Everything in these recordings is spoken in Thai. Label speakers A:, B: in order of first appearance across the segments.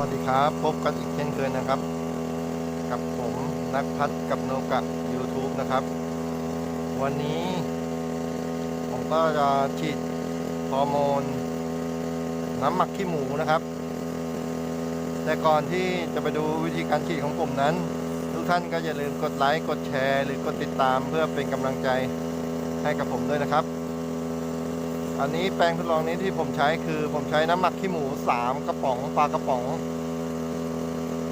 A: วัสดีครับ พบกันอีกเช่นเคยนะครับ กับผมนักพัฒกับโนกะ YouTube นะครับ วันนี้ ผมก็จะฉีดฮอร์โมน น้ำหมักขี้หมูนะครับ แต่ก่อนที่จะไปดูวิธีการฉีดของผมนั้น ทุกท่านก็อย่าลืมกดไลค์ กดแชร์ หรือกดติดตามเพื่อเป็นกำลังใจให้กับผมด้วยนะครับ อันนี้แปลงทดลองนี้ที่ผมใช้คือผมใช้น้ำหมักขี้หมู 3 กระป๋องปลากระป๋อง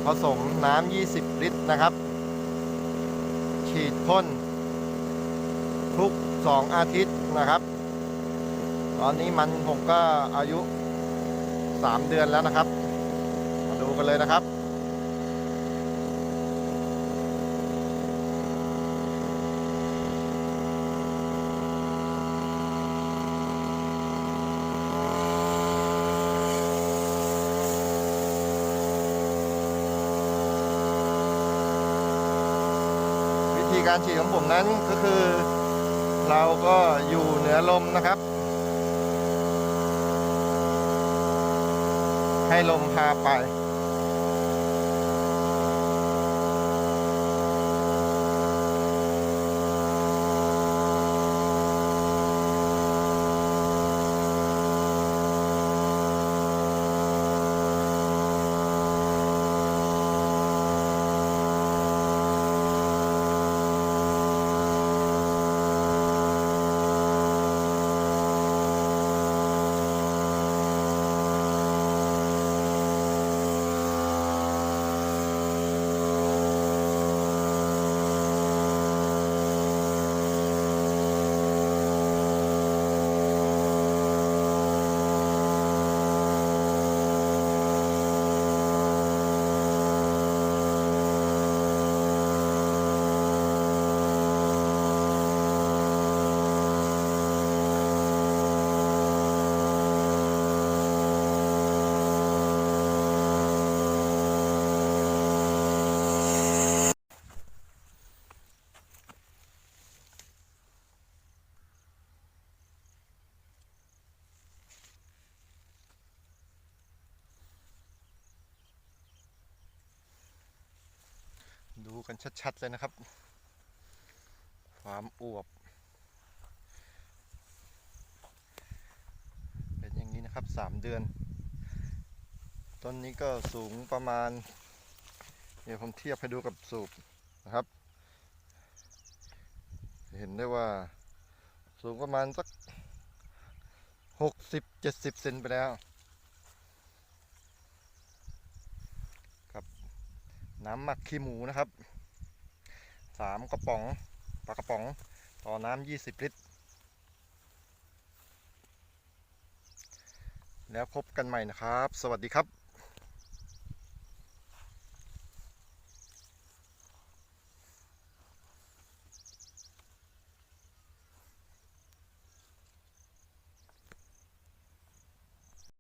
A: ผสมน้ำ 20 ลิตรนะครับ ฉีดพ่นทุก 2 อาทิตย์นะครับ ตอนนี้มันผมก็อายุ 3 เดือนแล้วนะครับ มาดูกันเลยนะครับ ธีการฉีดของผมนั้นก็คือ เราก็อยู่เหนือลมนะครับ ให้ลมพาไป ดู กันชัดๆเลยนะครับ ความอวบ เป็นอย่างนี้นะครับสามเดือน ต้นนี้ก็สูงประมาณ เดี๋ยวผมเทียบให้ดูกับสูบนะครับ เห็นได้ว่าสูงประมาณสักหกสิบเจ็ดสิบเซนไปแล้ว น้ำหมักขี้หมูนะครับสามกระป๋องปลากระป๋องต่อน้ำยี่สิบลิตร แล้วพบกันใหม่นะครับ สวัสดีครับ